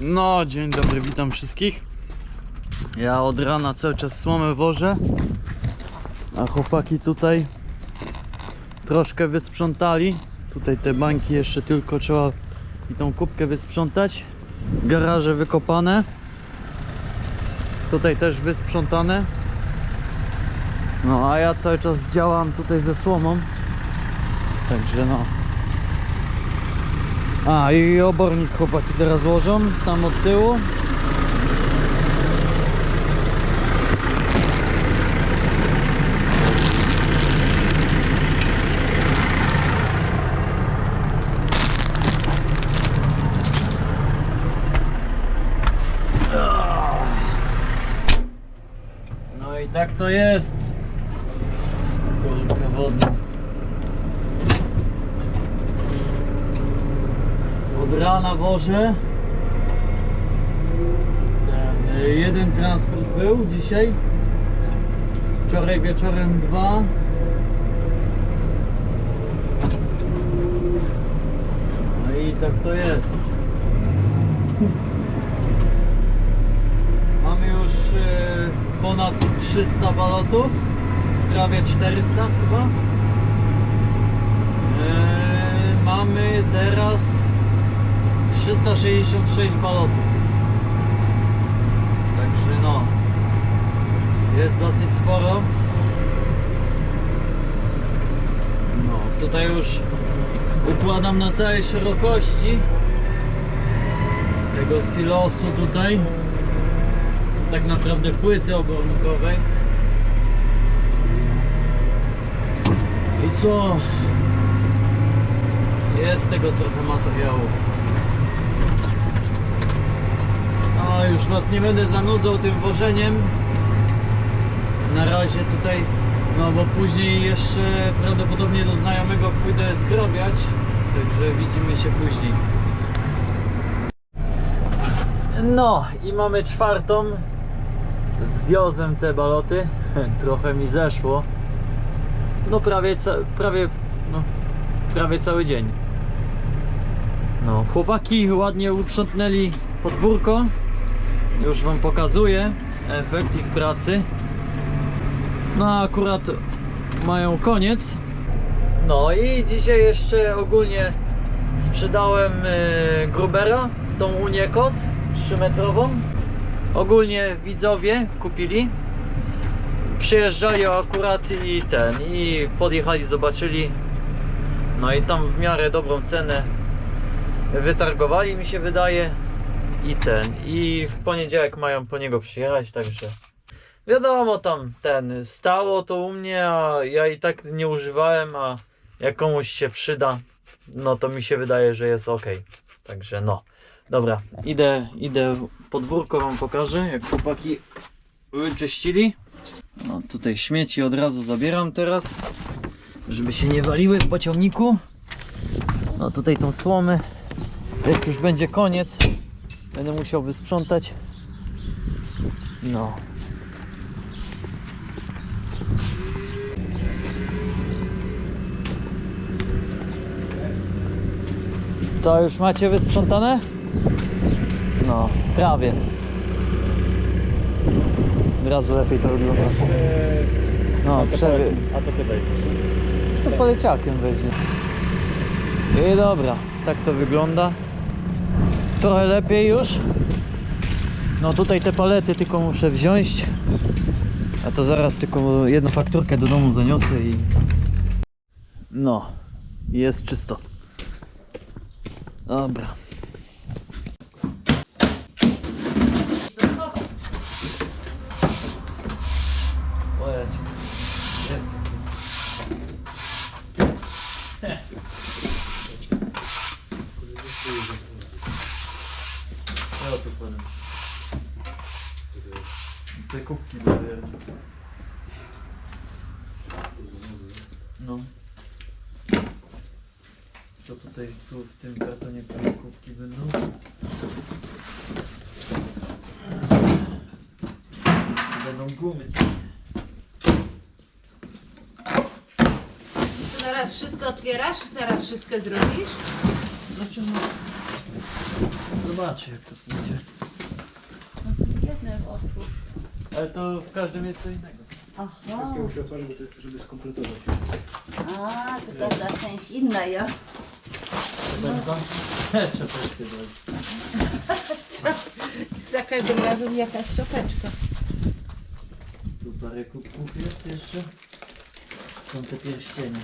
No, dzień dobry, witam wszystkich. Ja od rana cały czas słomę wożę, a chłopaki tutaj troszkę wysprzątali. Tutaj te bańki jeszcze tylko trzeba i tą kubkę wysprzątać. Garaże wykopane. Tutaj też wysprzątane. No, a ja cały czas działam tutaj ze słomą. Także no. A i obornik chłopaki teraz łożą tam od tyłu. No i tak to jest. Wożę. Ten, y, jeden transport był dzisiaj. Wczoraj wieczorem dwa. No i tak to jest. Mamy już y, ponad 300 balotów. Prawie 400 chyba. Y, mamy teraz 366 balotów. Także no, jest dosyć sporo. No, tutaj już układam na całej szerokości tego silosu tutaj. Tak naprawdę płyty obornikowej. I co? Jest tego trochę materiału. A już was nie będę zanudzał tym wożeniem. Na razie tutaj, no bo później jeszcze prawdopodobnie do znajomego pójdę zgrobiać. Także widzimy się później. No i mamy czwartą. Zwiozłem te baloty. Trochę mi zeszło. No prawie, prawie, no, prawie cały dzień. No, chłopaki ładnie uprzątnęli podwórko. Już wam pokazuję efekt ich pracy. No akurat mają koniec. No i dzisiaj jeszcze ogólnie sprzedałem e, Grubera, tą Uniekos 3-metrową. Ogólnie widzowie kupili. Przyjeżdżali akurat i ten, i podjechali, zobaczyli. No i tam w miarę dobrą cenę wytargowali mi się wydaje i ten. I w poniedziałek mają po niego przyjechać także wiadomo tam ten stało to u mnie a ja i tak nie używałem a jak komuś się przyda no to mi się wydaje, że jest ok także no. Dobra idę idę podwórko wam pokażę jak chłopaki wyczyścili. No tutaj śmieci od razu zabieram teraz żeby się nie waliły w pociągniku. No tutaj tą słomę jak już będzie koniec, będę musiał wysprzątać. No. To już macie wysprzątane? No, prawie. Od razu lepiej to wygląda. No, przewie... A to ty wejdziesz. To poleciakiem weźmie. I dobra, tak to wygląda. Trochę lepiej już. No tutaj te palety tylko muszę wziąć. A to zaraz tylko jedną fakturkę do domu zaniosę i... No, jest czysto. Dobra. Pojedź. Jest. Ja tu powiem. Te kubki do wierci. No. To tutaj tu w tym kartonie które kubki będą. Będą gumy. To zaraz wszystko otwierasz? Zaraz wszystko zrobisz? Znaczy no. zobaczy jak to pójdzie. No to jedne otwórz. Ale to w każdym jest co innego. Aha. Wszystkie muszę otworzyć, bo to jest, żeby skompletować. A, to każda część inna, ja. Będą? Czapeczkę dać. Za każdym razem jakaś szczoteczka. Tu parę kubków jest jeszcze. Są te pierścienie.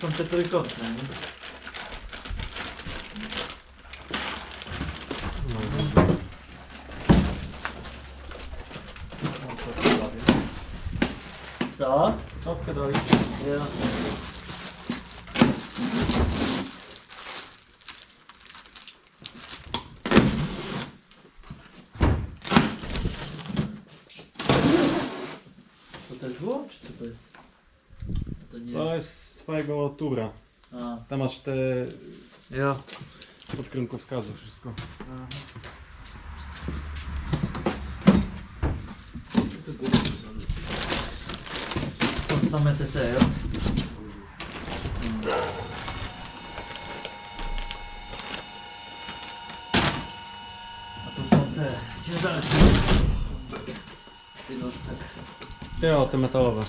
Są te trójkątne, nie? Co? Czapkę dali. Ja. To też było? Czy co to jest? To nie To jest. z twojego tura. A, Tam masz te ja. pod kierunkowskazy wszystko. To same te te, ja? A tu są te ciężarki. Tego tak. Ja, te metalowe.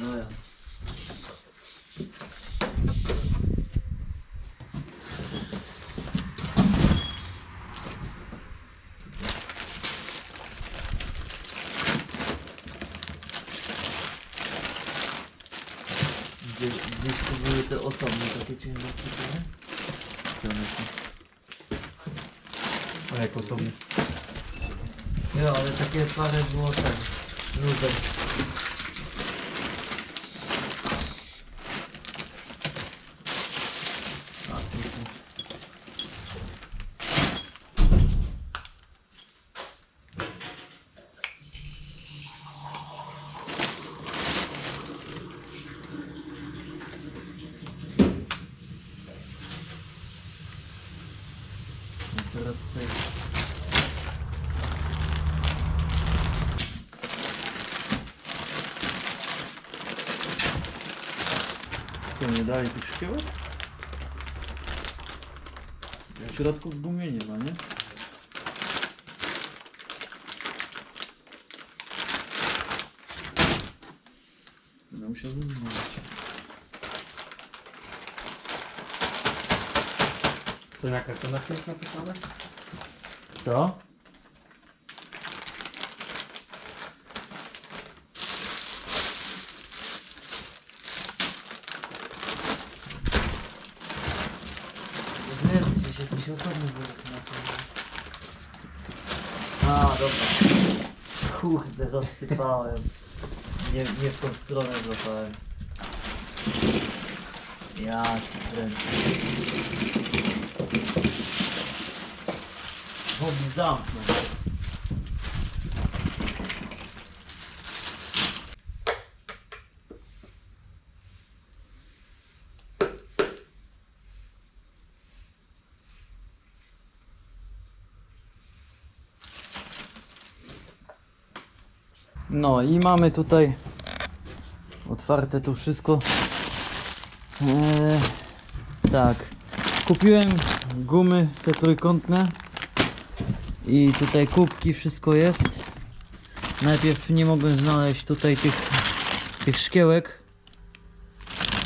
No ja. Gdzieś, gdzieś tu były te osobne takie ciężarki, nie? Gdzie one są? A jak osobnie? Jo, ale takie parę było tak. Nudek. A, tu są. No teraz tutaj Dali tych szkiełek? W środku w gumie nie ma, nie? No musiał zmienić. Co na kartonach jest napisane? Co? Się osobny worek na to. A, dobra. Kurde, rozsypałem. Nie, nie w tą stronę złapałem. Ja ci kręcę. Mogli zamknąć. No i mamy tutaj otwarte tu wszystko. Eee, tak. Kupiłem gumy te trójkątne i tutaj kubki, wszystko jest. Najpierw nie mogłem znaleźć tutaj tych, tych szkiełek,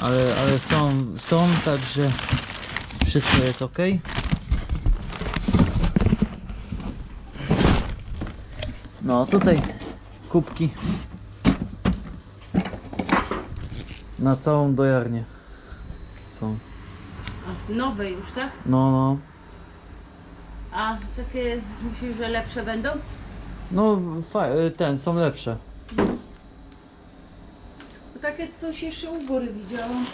ale, ale są, są, także wszystko jest ok. No tutaj kubki na całą dojarnię są. A, nowe już, tak? No, no. A takie myślisz, że lepsze będą? No, fa- ten, są lepsze. Bo takie coś jeszcze u góry widziałam.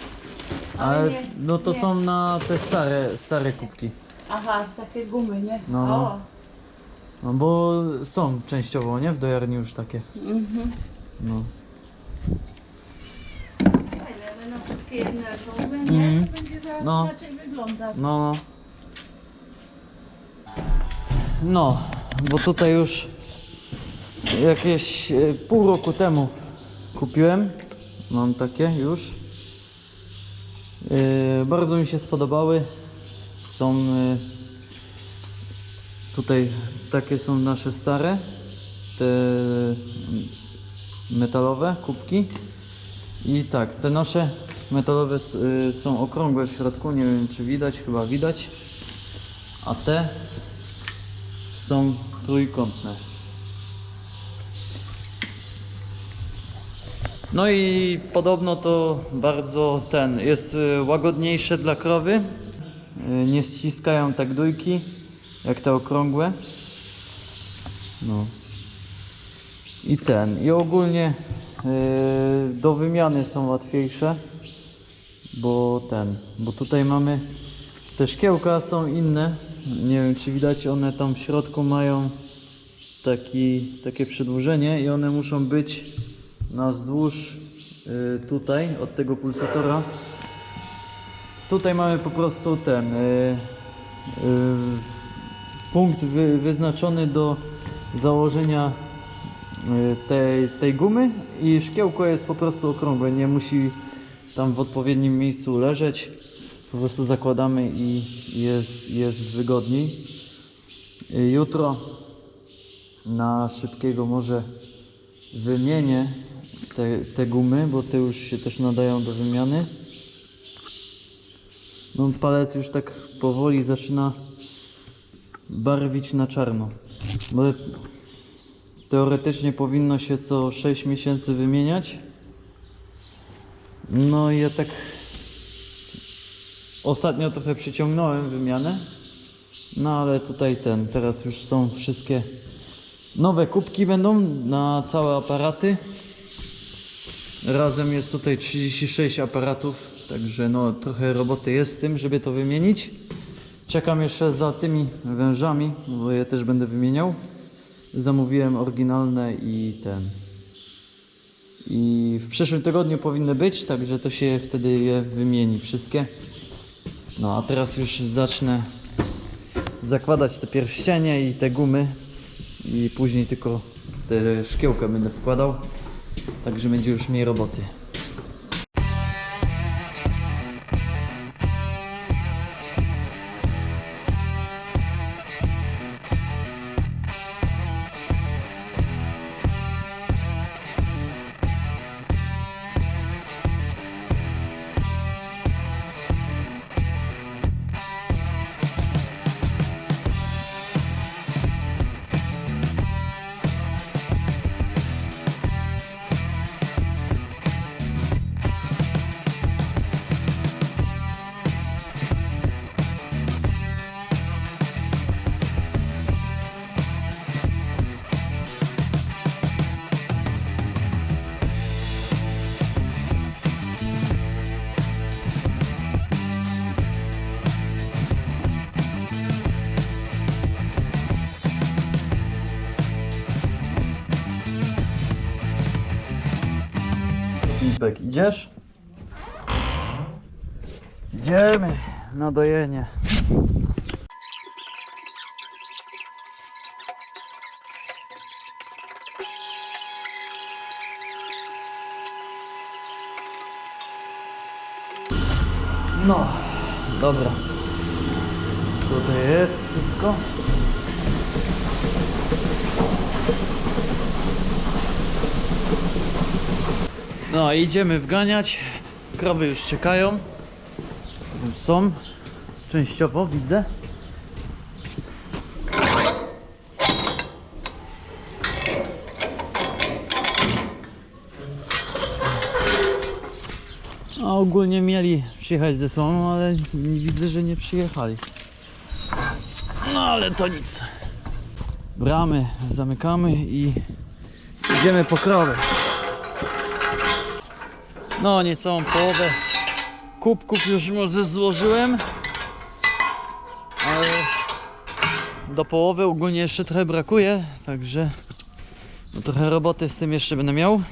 Ale nie, no to nie. są na te stare, stare kubki. Aha, takie gumy, nie? No. O. No bo są częściowo, nie? W dojarni już takie. Mhm. No. Fajne, będą wszystkie jednakowe, nie? Mhm. To będzie zaraz No. inaczej wyglądać. No, no. No, bo tutaj już Jakieś e, pół roku temu kupiłem. Mam takie już. E, Bardzo mi się spodobały. Są e, tutaj takie są nasze stare. Te metalowe kubki. I tak, te nasze metalowe y, są okrągłe w środku, nie wiem czy widać, chyba widać. A te są trójkątne. No i podobno to bardzo ten jest y, łagodniejsze dla krowy. Y, Nie ściskają tak dujki jak te okrągłe. No. I ten. I ogólnie yy, do wymiany są łatwiejsze. Bo ten. Bo tutaj mamy. Te szkiełka są inne. Nie wiem czy widać, one tam w środku mają taki, takie przedłużenie i one muszą być na wzdłuż yy, tutaj od tego pulsatora. Tutaj mamy po prostu ten yy, yy, punkt wy, wyznaczony do założenia y, tej, tej gumy i szkiełko jest po prostu okrągłe, nie musi tam w odpowiednim miejscu leżeć. Po prostu zakładamy i jest, jest wygodniej. Y, Jutro na szybkiego może wymienię te, te gumy, bo te już się też nadają do wymiany. No palec już tak powoli zaczyna barwić na czarno. Bo teoretycznie powinno się co 6 miesięcy wymieniać. No i ja tak ostatnio trochę przyciągnąłem wymianę. No ale tutaj ten, teraz już są wszystkie nowe kubki będą na całe aparaty. Razem jest tutaj 36 aparatów, także no trochę roboty jest z tym, żeby to wymienić. Czekam jeszcze za tymi wężami, bo je też będę wymieniał. Zamówiłem oryginalne i ten. I w przyszłym tygodniu powinny być, także to się wtedy je wymieni wszystkie. No a teraz już zacznę zakładać te pierścienie i te gumy i później tylko te szkiełka będę wkładał. Także będzie już mniej roboty. Idziesz? Idziemy na dojenie. No, dobra. Tutaj jest wszystko. No, idziemy wganiać. Krowy już czekają. Są. Częściowo widzę. A ogólnie mieli przyjechać ze sobą, ale widzę, że nie przyjechali. No ale to nic. Bramy zamykamy i idziemy po krowy. No, niecałą połowę kubków już może złożyłem. Ale do połowy ogólnie jeszcze trochę brakuje, także no trochę roboty z tym jeszcze będę miał.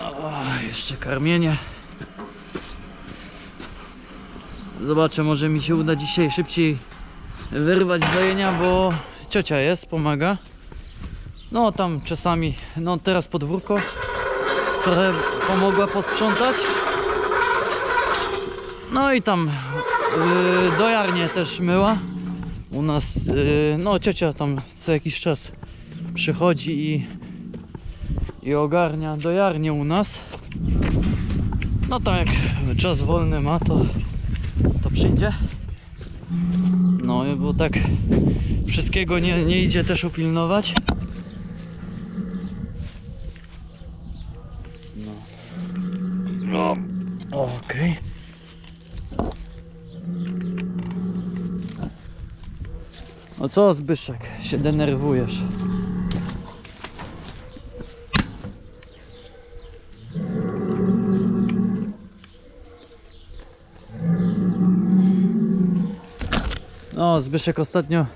O, jeszcze karmienie. Zobaczę, może mi się uda dzisiaj szybciej wyrwać z dojenia, bo ciocia jest, pomaga. No tam czasami, no teraz podwórko trochę pomogła posprzątać. No i tam yy, dojarnie też myła. U nas, yy, no ciocia tam co jakiś czas przychodzi i, i ogarnia dojarnię u nas. No tam jak czas wolny ma, to, to przyjdzie. No bo tak wszystkiego nie, nie idzie też upilnować. No. No. Okej. O co Zbyszek? Się denerwujesz. No, Zbyszek ostatnio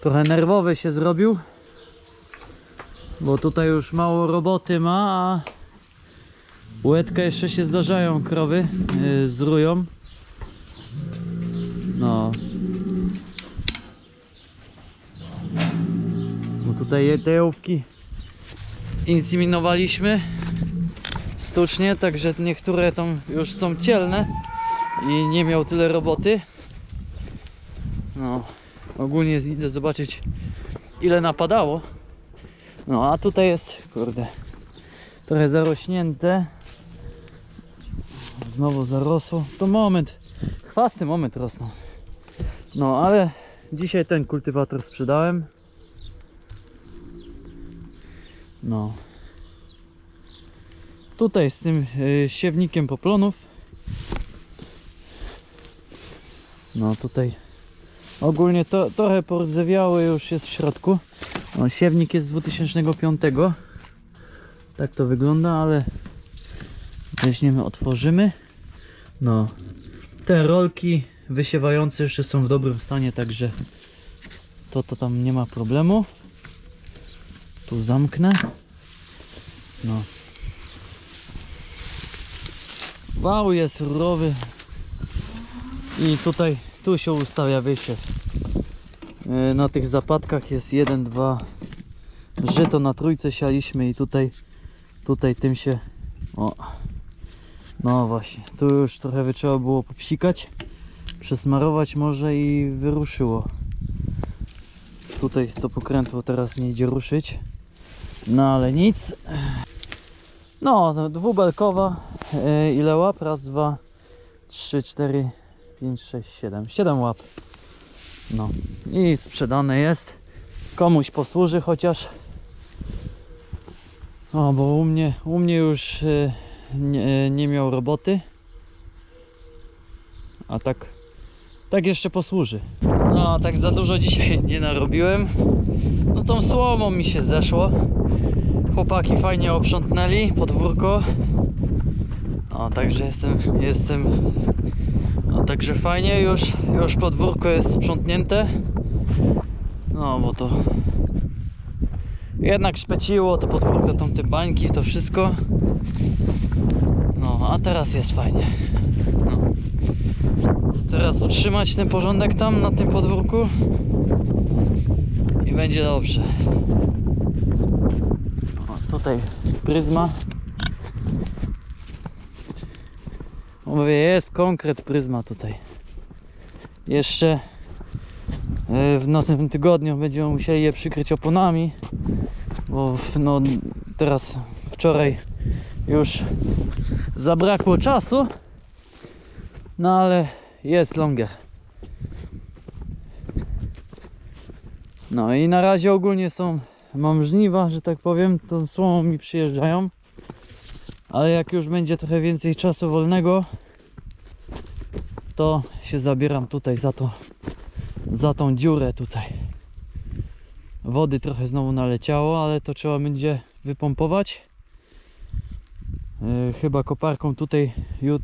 trochę nerwowy się zrobił. Bo tutaj już mało roboty ma, a łydka jeszcze się zdarzają krowy yy. No. Tutaj te jałówki inseminowaliśmy sztucznie, także niektóre tam już są cielne i nie miał tyle roboty. No, ogólnie idę zobaczyć ile napadało. No, a tutaj jest, kurde, trochę zarośnięte. Znowu zarosło. To moment, chwasty moment rosną. No, ale dzisiaj ten kultywator sprzedałem. No. Tutaj z tym y, siewnikiem poplonów. No tutaj ogólnie to trochę pordzewiały już jest w środku. No, siewnik jest z 2005. Tak to wygląda, ale weźmiemy, otworzymy. No. Te rolki wysiewające jeszcze są w dobrym stanie, także to, to tam nie ma problemu. Tu zamknę. No. Wał jest rurowy. I tutaj, tu się ustawia wysiew. Yy, Na tych zapadkach jest 1, 2 żyto na trójce sialiśmy i tutaj, tutaj tym się, o, no właśnie, tu już trochę by trzeba było popsikać, przesmarować może i wyruszyło. Tutaj to pokrętło teraz nie idzie ruszyć, no ale nic. No, no, dwubelkowa, yy, ile łap? Raz, dwa, trzy, cztery, pięć, sześć, siedem. Siedem łap. No i sprzedane jest. Komuś posłuży chociaż. O, bo u mnie, u mnie już y, nie, nie miał roboty. A tak, tak jeszcze posłuży. No, tak za dużo dzisiaj nie narobiłem. No tą słomą mi się zeszło. Chłopaki fajnie oprzątnęli podwórko. O, także jestem, jestem no także fajnie, już, już podwórko jest sprzątnięte. No bo to jednak szpeciło to podwórko, tam te bańki, to wszystko. No, a teraz jest fajnie. No. Teraz utrzymać ten porządek tam na tym podwórku i będzie dobrze. Tutaj pryzma. Mówię, jest konkret pryzma tutaj. Jeszcze e, w następnym tygodniu będziemy musieli je przykryć oponami, bo no, teraz wczoraj już zabrakło czasu, no ale jest longer. No i na razie ogólnie są, mam żniwa, że tak powiem, tą słomą mi przyjeżdżają. Ale jak już będzie trochę więcej czasu wolnego, to się zabieram tutaj za to, za tą dziurę tutaj. Wody trochę znowu naleciało, ale to trzeba będzie wypompować. Yy, chyba koparką tutaj jut,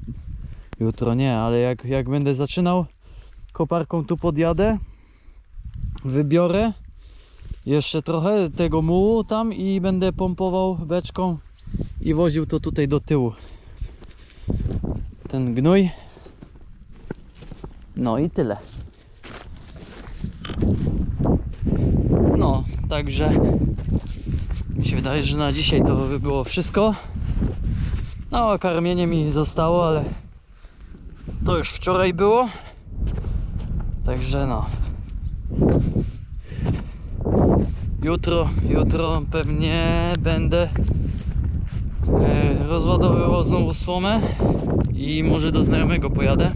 jutro nie, ale jak, jak będę zaczynał, koparką tu podjadę, wybiorę jeszcze trochę tego mułu tam i będę pompował beczką i woził to tutaj do tyłu. Ten gnój. No i tyle. No, także Mi się wydaje, że na dzisiaj to by było wszystko. No, karmienie mi zostało, ale to już wczoraj było. Także no. Jutro, jutro pewnie będę e, rozładowywał znowu słomę i może do znajomego pojadę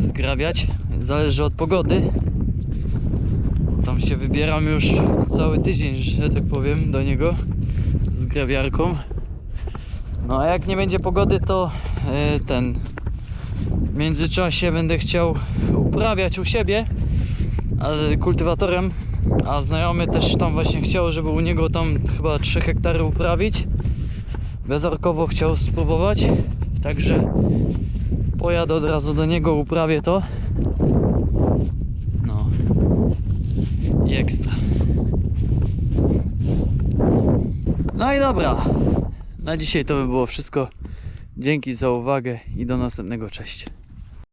zgrabiać. Zależy od pogody. Tam się wybieram już cały tydzień, że tak powiem, do niego z grabiarką. No a jak nie będzie pogody, to e, ten w międzyczasie będę chciał uprawiać u siebie ale kultywatorem, a znajomy też tam właśnie chciał, żeby u niego tam chyba 3 hektary uprawić. Bezarkowo chciał spróbować, także pojadę od razu do niego, uprawię to. No i ekstra. No i dobra. Na dzisiaj to by było wszystko. Dzięki za uwagę i do następnego. Cześć.